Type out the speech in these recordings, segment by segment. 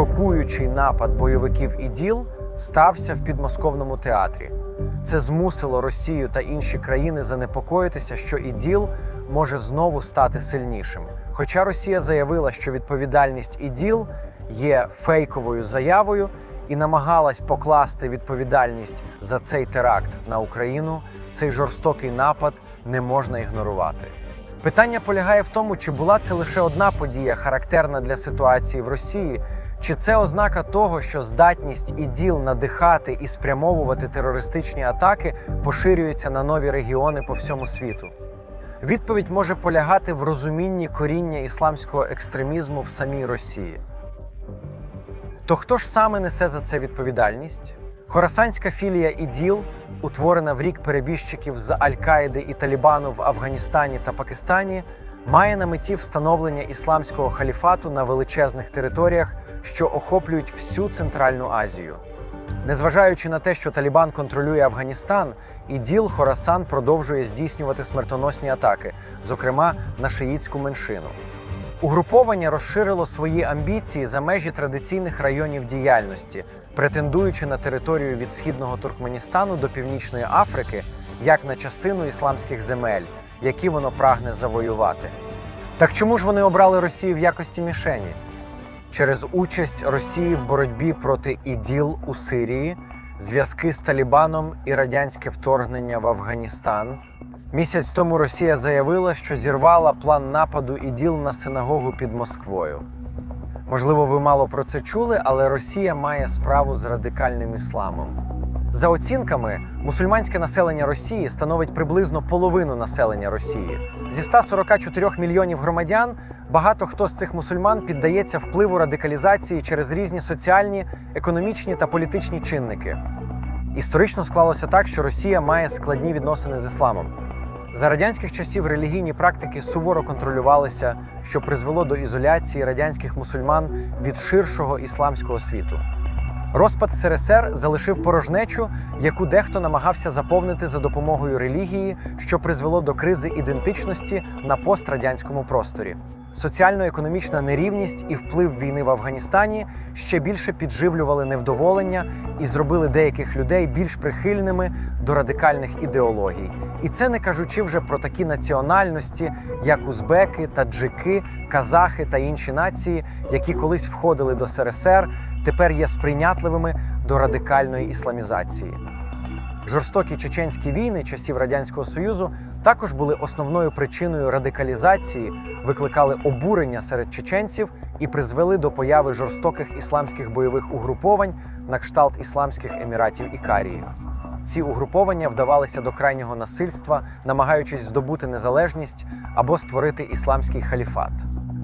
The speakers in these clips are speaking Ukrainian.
шокуючий напад бойовиків іділ стався в підмосковному театрі. Це змусило Росію та інші країни занепокоїтися, що іділ може знову стати сильнішим. Хоча Росія заявила, що відповідальність іділ є фейковою заявою і намагалась покласти відповідальність за цей теракт на Україну, цей жорстокий напад не можна ігнорувати. Питання полягає в тому, чи була це лише одна подія, характерна для ситуації в Росії, чи це ознака того, що здатність іділ надихати і спрямовувати терористичні атаки поширюється на нові регіони по всьому світу. Відповідь може полягати в розумінні коріння ісламського екстремізму в самій Росії. То хто ж саме несе за це відповідальність? Хорасанська філія іділ, утворена в рік перебіжчиків з Аль-Каїди і Талібану в Афганістані та Пакистані, має на меті встановлення ісламського халіфату на величезних територіях, що охоплюють всю Центральну Азію. Незважаючи на те, що Талібан контролює Афганістан, іділ Хорасан продовжує здійснювати смертоносні атаки, зокрема на шиїцьку меншину. Угруповання розширило свої амбіції за межі традиційних районів діяльності, претендуючи на територію від східного Туркменістану до Північної Африки як на частину ісламських земель, які воно прагне завоювати. Так чому ж вони обрали Росію в якості мішені? Через участь Росії в боротьбі проти іділ у Сирії, зв'язки з Талібаном і радянське вторгнення в Афганістан. Місяць тому Росія заявила, що зірвала план нападу іділ на синагогу під Москвою. Можливо, ви мало про це чули, але Росія має справу з радикальним ісламом. За оцінками, мусульманське населення Росії становить приблизно половину населення Росії. Зі 144 мільйонів громадян багато хто з цих мусульман піддається впливу радикалізації через різні соціальні, економічні та політичні чинники. Історично склалося так, що Росія має складні відносини з ісламом. За радянських часів релігійні практики суворо контролювалися, що призвело до ізоляції радянських мусульман від ширшого ісламського світу. Розпад СРСР залишив порожнечу, яку дехто намагався заповнити за допомогою релігії, що призвело до кризи ідентичності на пострадянському просторі. Соціально-економічна нерівність і вплив війни в Афганістані ще більше підживлювали невдоволення і зробили деяких людей більш прихильними до радикальних ідеологій. І це не кажучи вже про такі національності, як узбеки, таджики, казахи та інші нації, які колись входили до СРСР, тепер є сприйнятливими до радикальної ісламізації. Жорстокі чеченські війни часів Радянського Союзу також були основною причиною радикалізації, викликали обурення серед чеченців і призвели до появи жорстоких ісламських бойових угруповань на кшталт Ісламських Еміратів і Карії. Ці угруповання вдавалися до крайнього насильства, намагаючись здобути незалежність або створити ісламський халіфат.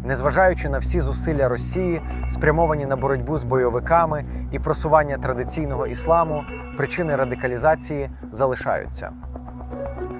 Незважаючи на всі зусилля Росії, спрямовані на боротьбу з бойовиками і просування традиційного ісламу, причини радикалізації залишаються.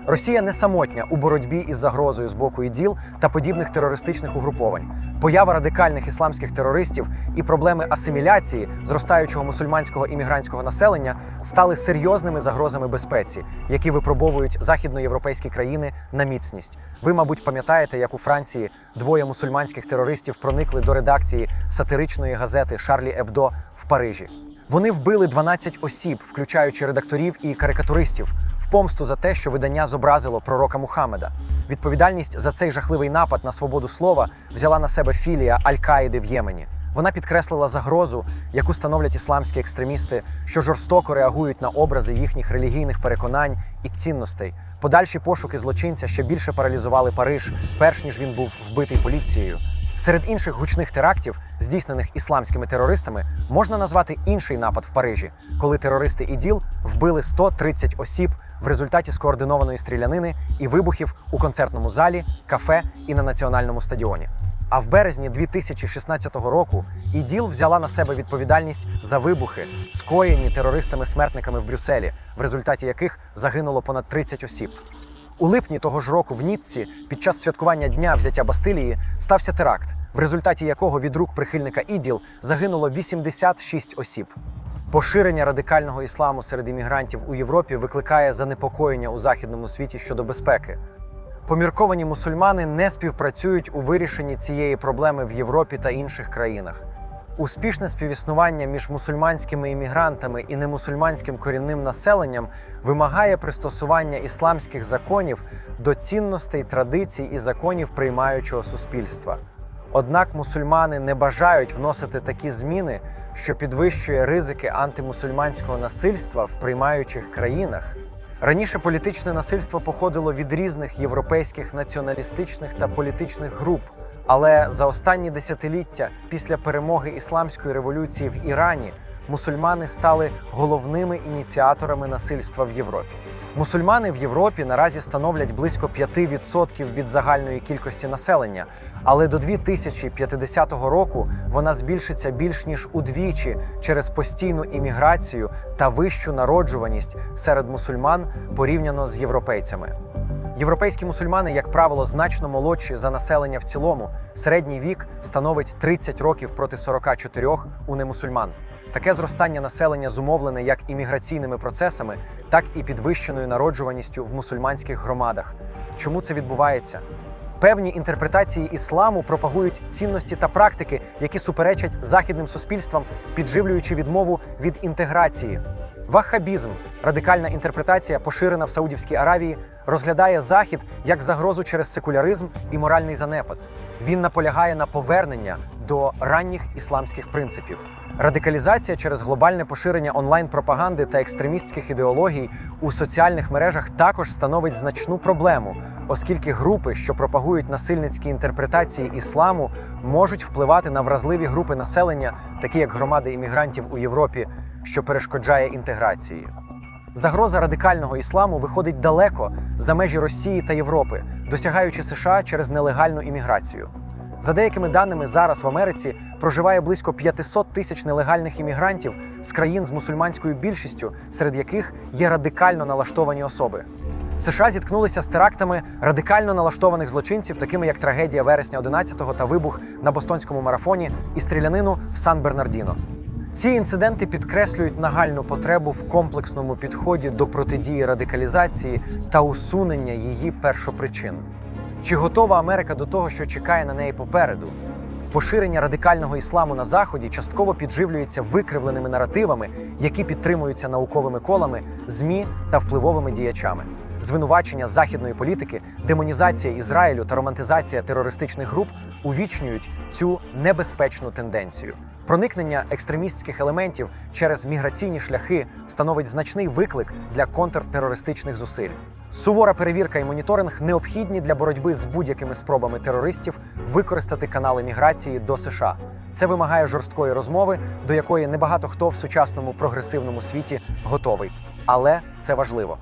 Росія не самотня у боротьбі із загрозою з боку іділ та подібних терористичних угруповань. Поява радикальних ісламських терористів і проблеми асиміляції зростаючого мусульманського іммігрантського населення стали серйозними загрозами безпеці, які випробовують західноєвропейські країни на міцність. Ви, мабуть, пам'ятаєте, як у Франції двоє мусульманських терористів проникли до редакції сатиричної газети Шарлі Ебдо в Парижі. Вони вбили 12 осіб, включаючи редакторів і карикатуристів, помсту за те, що видання зобразило пророка Мухаммеда. Відповідальність за цей жахливий напад на свободу слова взяла на себе філія Аль-Каїди в Ємені. Вона підкреслила загрозу, яку становлять ісламські екстремісти, що жорстоко реагують на образи їхніх релігійних переконань і цінностей. Подальші пошуки злочинця ще більше паралізували Париж, перш ніж він був вбитий поліцією. Серед інших гучних терактів, здійснених ісламськими терористами, можна назвати інший напад в Парижі, коли терористи іділ вбили 130 осіб в результаті скоординованої стрілянини і вибухів у концертному залі, кафе і на національному стадіоні. А в березні 2016 року іділ взяла на себе відповідальність за вибухи, скоєні терористами-смертниками в Брюсселі, в результаті яких загинуло понад 30 осіб. У липні того ж року в Ніцці під час святкування дня взяття Бастилії стався теракт, в результаті якого від рук прихильника іділ загинуло 86 осіб. Поширення радикального ісламу серед іммігрантів у Європі викликає занепокоєння у західному світі щодо безпеки. Помірковані мусульмани не співпрацюють у вирішенні цієї проблеми в Європі та інших країнах. Успішне співіснування між мусульманськими іммігрантами і немусульманським корінним населенням вимагає пристосування ісламських законів до цінностей, традицій і законів приймаючого суспільства. Однак мусульмани не бажають вносити такі зміни, що підвищує ризики антимусульманського насильства в приймаючих країнах. Раніше політичне насильство походило від різних європейських націоналістичних та політичних груп. Але за останні десятиліття після перемоги ісламської революції в Ірані мусульмани стали головними ініціаторами насильства в Європі. Мусульмани в Європі наразі становлять близько 5% від загальної кількості населення, але до 2050 року вона збільшиться більш ніж удвічі через постійну імміграцію та вищу народжуваність серед мусульман порівняно з європейцями. Європейські мусульмани, як правило, значно молодші за населення в цілому. Середній вік становить 30 років проти 44 у немусульман. Таке зростання населення зумовлене як імміграційними процесами, так і підвищеною народжуваністю в мусульманських громадах. Чому це відбувається? Певні інтерпретації ісламу пропагують цінності та практики, які суперечать західним суспільствам, підживлюючи відмову від інтеграції. Ваххабізм, радикальна інтерпретація, поширена в Саудівській Аравії, розглядає Захід як загрозу через секуляризм і моральний занепад. Він наполягає на повернення до ранніх ісламських принципів. Радикалізація через глобальне поширення онлайн-пропаганди та екстремістських ідеологій у соціальних мережах також становить значну проблему, оскільки групи, що пропагують насильницькі інтерпретації ісламу, можуть впливати на вразливі групи населення, такі як громади іммігрантів у Європі, що перешкоджає інтеграції. Загроза радикального ісламу виходить далеко за межі Росії та Європи, досягаючи США через нелегальну імміграцію. За деякими даними, зараз в Америці проживає близько 500 тисяч нелегальних іммігрантів з країн з мусульманською більшістю, серед яких є радикально налаштовані особи. США зіткнулися з терактами радикально налаштованих злочинців, такими як трагедія вересня 11-го та вибух на бостонському марафоні і стрілянину в Сан-Бернардіно. Ці інциденти підкреслюють нагальну потребу в комплексному підході до протидії радикалізації та усунення її першопричин. Чи готова Америка до того, що чекає на неї попереду? Поширення радикального ісламу на заході частково підживлюється викривленими наративами, які підтримуються науковими колами, змі та впливовими діячами. Звинувачення західної політики, демонізація Ізраїлю та романтизація терористичних груп увічнюють цю небезпечну тенденцію. Проникнення екстремістських елементів через міграційні шляхи становить значний виклик для контртерористичних зусиль. Сувора перевірка і моніторинг необхідні для боротьби з будь-якими спробами терористів використати канали міграції до США. Це вимагає жорсткої розмови, до якої небагато хто в сучасному прогресивному світі готовий. Але це важливо.